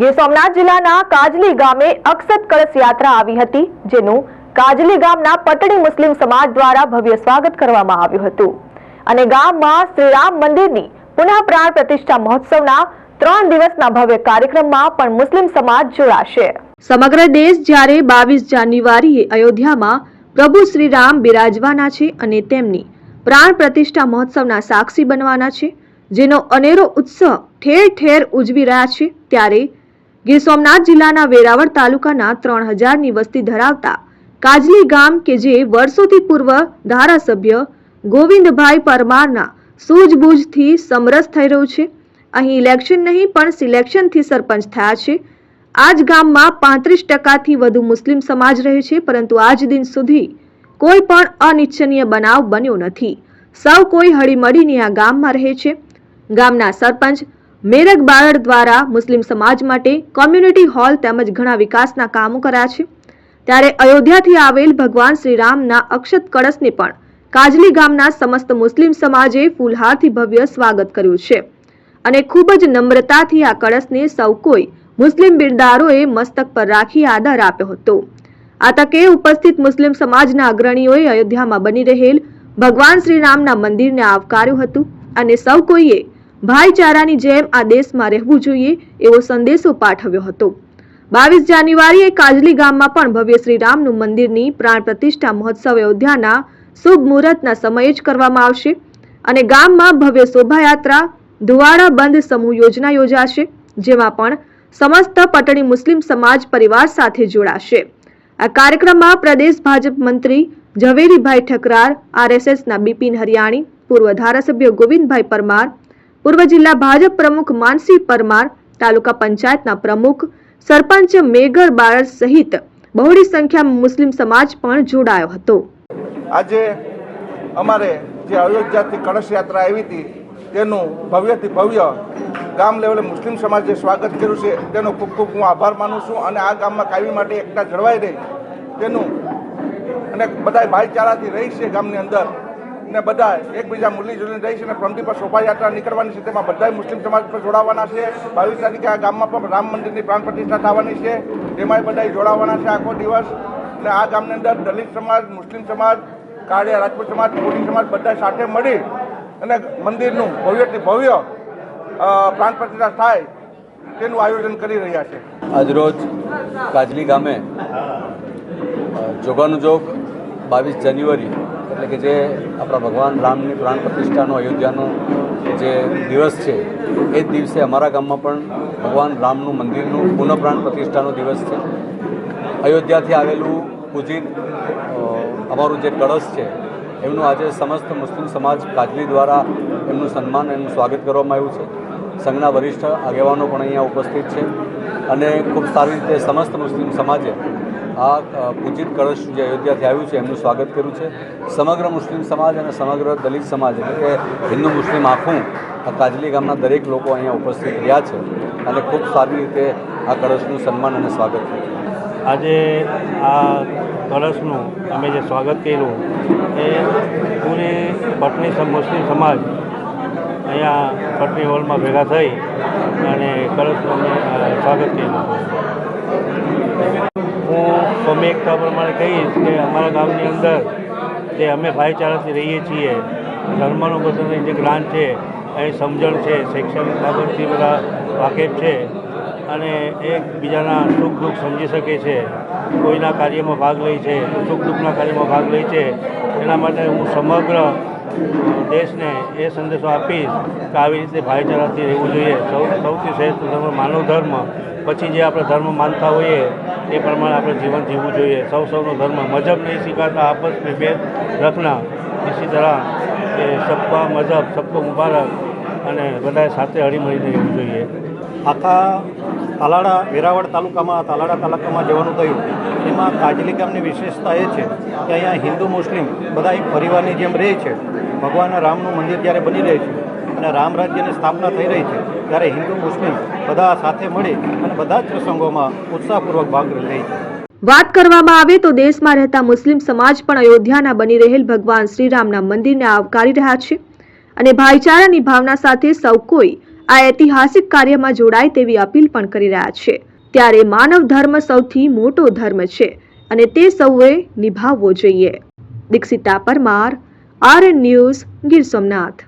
ગીર સોમનાથ જિલ્લાના કાજલી ગામે અક્ષત કળશ યાત્રા આવી હતી, જેનું કાજલી ગામના પટણી મુસ્લિમ સમાજ દ્વારા ભવ્ય સ્વાગત કરવામાં આવ્યું હતું. અને ગામમાં શ્રીરામ મંદિરની પુનઃ પ્રાણ પ્રતિષ્ઠા મહોત્સવના ત્રણ દિવસના ભવ્ય કાર્યક્રમમાં પણ મુસ્લિમ સમાજ જોડાશે. સમગ્ર દેશ જ્યારે બાવીસ જાન્યુઆરીએ અયોધ્યામાં પ્રભુ શ્રીરામ બિરાજવાના છે અને તેમની પ્રાણ પ્રતિષ્ઠા મહોત્સવના સાક્ષી બનવાના છે, જેનો અનેરો ઉત્સવ ઠેર ઠેર ઉજવી રહ્યા છે, ત્યારે ગીર સોમનાથ જિલ્લાના વેરાવળ તાલુકાના ત્રણ હજારની વસ્તી ધરાવતા કાજલી ગામ કે જે વર્ષોથી પૂર્વ ધારાસભ્ય ગોવિંદભાઈ પરમારના સૂઝબૂઝથી સમરસ થઈ રહ્યું છે. અહીં ઇલેક્શન નહીં, પણ સિલેક્શનથી સરપંચ થયા છે. આ જ ગામમાં પાંત્રીસ ટકાથી વધુ મુસ્લિમ સમાજ રહે છે, પરંતુ આજ દિન સુધી કોઈ પણ અનિચ્છનીય બનાવ બન્યો નથી. સૌ કોઈ હળીમળીને આ ગામમાં રહે છે. ગામના સરપંચ મેરગ બારડ દ્વારા મુસ્લિમ સમાજ માટે કોમ્યુનિટી હોલ તેમજ ઘણા વિકાસના કામો કર્યા છે. ત્યારે અયોધ્યાથી આવેલ ભગવાન શ્રી રામના અક્ષત કળશને પણ કાજલી ગામના સમસ્ત મુસ્લિમ સમાજે ફૂલહારથી ભવ્ય સ્વાગત કર્યું છે. અને ખૂબ જ નમ્રતાથી આ કળશને સૌ કોઈ મુસ્લિમ બિરદારોએ મસ્તક પર રાખી આદર આપ્યો હતો. આ તકે ઉપસ્થિત મુસ્લિમ સમાજના અગ્રણીઓએ અયોધ્યામાં બની રહેલ ભગવાન શ્રીરામના મંદિરને આવકાર્યું હતું અને સૌ કોઈએ ભાઈચારાની જેમ આ દેશમાં રહેવું જોઈએ એવો સંદેશો પાઠવ્યો હતો. બાવીસ જાન્યુઆરીએ કાજલી ગામમાં પણ ભવ્ય શ્રી રામનું મંદિરની પ્રાણ પ્રતિષ્ઠા મહોત્સવ અયોધ્યાના શુભ મુહૂર્તના સમયે જ કરવામાં આવશે અને ગામમાં ભવ્ય શોભાયાત્રા, ધુવાડા બંધ સમૂહ યોજના યોજાશે, જેમાં પણ સમસ્ત પટણી મુસ્લિમ સમાજ પરિવાર સાથે જોડાશે. આ કાર્યક્રમમાં પ્રદેશ ભાજપ મંત્રી ઝવેરીભાઈ ઠકરાર, આરએસએસના બિપિન હરિયાણી, પૂર્વ ધારાસભ્ય ગોવિંદભાઈ પરમાર પૂર્વ જિલ્લા ભાજપ પ્રમુખ માનસી પરમાર, તાલુકા પંચાયતના પ્રમુખ સરપંચ મેઘર બારસ સહિત બહોળી સંખ્યામાં મુસ્લિમ સમાજ પણ જોડાયો હતો. આજે અમારે જે અયોધ્યાથી કળશ યાત્રા આવી હતી, તેનું ભવ્યથી ભવ્ય ગામ લેવલે મુસ્લિમ સમાજે સ્વાગત કર્યું છે. તેનો ખૂબ ખૂબ હું આભાર માનું છું અને આ ગામમાં કાયમી માટે એકતા જળવાઈ રહી. તેનું અને બધા ભાઈચારાથી રહી છે ગામની અંદર. ને બધા એકબીજા મુરલી જોડીને રહી અને પ્રમદી પર શોભાયાત્રા નીકળવાની છે, તેમાં બધા મુસ્લિમ સમાજ પર જોડાવાના છે. બાવીસ તારીખે આ ગામમાં પણ રામ મંદિરની પ્રાણ પ્રતિષ્ઠા થવાની છે. તેમાંય બધા જોડાવાના છે આખો દિવસ. અને આ ગામની અંદર દલિત સમાજ, મુસ્લિમ સમાજ, કાળિયા રાજપૂત સમાજ, કોળી સમાજ બધા સાથે મળી અને મંદિરનું ભવ્યથી ભવ્ય પ્રાણ પ્રતિષ્ઠા થાય તેનું આયોજન કરી રહ્યા છે. આજરોજ કાજલી ગામે જોગાનુજોગ બાવીસ જાન્યુઆરી એટલે કે જે આપણા ભગવાન રામની પ્રાણ પ્રતિષ્ઠાનો અયોધ્યાનો જે દિવસ છે, એ જ દિવસે અમારા ગામમાં પણ ભગવાન રામનું મંદિરનું પુનઃ પ્રાણ પ્રતિષ્ઠાનો દિવસ છે. અયોધ્યાથી આવેલું પૂજિત અમારું જે કળશ છે, એમનું આજે સમસ્ત મુસ્લિમ સમાજ કાજલી દ્વારા એમનું સન્માન એમનું સ્વાગત કરવામાં આવ્યું છે. સંઘના વરિષ્ઠ આગેવાનો પણ અહીંયા ઉપસ્થિત છે અને ખૂબ સારી રીતે સમસ્ત મુસ્લિમ સમાજે આ પૂજિત કળશ જે અયોધ્યાથી આવ્યું છે, એમનું સ્વાગત કર્યું છે. સમગ્ર મુસ્લિમ સમાજ અને સમગ્ર દલિત સમાજ, એટલે કે હિન્દુ મુસ્લિમ આખું, આ કાજલી ગામના દરેક લોકો અહીંયા ઉપસ્થિત રહ્યા છે અને ખૂબ સારી રીતે આ કળશનું સન્માન અને સ્વાગત થયું આજે આ કળશનું અમે જે સ્વાગત કર્યું, એ પૂરી પટની મુસ્લિમ સમાજ અહીંયા પટની હોલમાં ભેગા થઈ અને કળશનું અમે સ્વાગત કર્યું. એકતા પ્રમાણે કહીશ કે અમારા ગામની અંદર જે અમે ભાઈચારાથી રહીએ છીએ, ધર્મનું બધાની જે જ્ઞાન છે અહીં સમજણ છે, શૈક્ષણિક બાબતથી બધા વાકેફ છે અને એકબીજાના સુખ દુઃખ સમજી શકે છે, કોઈના કાર્યમાં ભાગ લે છે, સુખ દુઃખના કાર્યમાં ભાગ લે છે, એના માટે હું સમગ્ર દેશને એ સંદેશો આપીશ કે આવી રીતે ભાઈચારાથી રહેવું જોઈએ. સૌ, સૌથી શ્રેષ્ઠ ધર્મ માનવ ધર્મ. પછી જે આપણે ધર્મ માનતા હોઈએ એ પ્રમાણે આપણે જીવન જીવવું જોઈએ. સૌ સૌનો ધર્મ મજહબ નહીં સ્વીકારતા આપસ મેં ભેદ રખના. ઇસી તરહ કે સબકા મજહબ સબકો મુબારક અને બધાએ સાથે હળીમળીને રહેવું જોઈએ. આખા તાલાડા, વેરાવળ તાલુકામાં, તાલાડા તાલુકામાં જવાનું થયું. એમાં કાજલી ગામની વિશેષતા એ છે કે અહીંયા હિન્દુ, મુસ્લિમ બધા એક પરિવારની જેમ રહે છે. ભગવાન રામનું મંદિર જ્યારે બની રહે છે અને રામ રાજ્યની સ્થાપના થઈ રહી છે, ત્યારે હિન્દુ, મુસ્લિમ બધા સાથે મળી અને બધા જ પ્રસંગોમાં ઉત્સાહપૂર્વક ભાગ લઈ છે. વાત કરવામાં આવે તો દેશમાં રહેતા મુસ્લિમ સમાજ પણ અયોધ્યાના બની રહેલ ભગવાન શ્રીરામના મંદિરને આવકારી રહ્યા છે અને ભાઈચારાની ભાવના સાથે સૌ કોઈ આ ઐતિહાસિક કાર્યમાં જોડાય તેવી અપીલ પણ કરી રહ્યા છે. ત્યારે માનવ ધર્મ સૌથી મોટો ધર્મ છે અને તે સૌએ નિભાવવો જોઈએ. Dikshita Parmar R news Gir Somnath.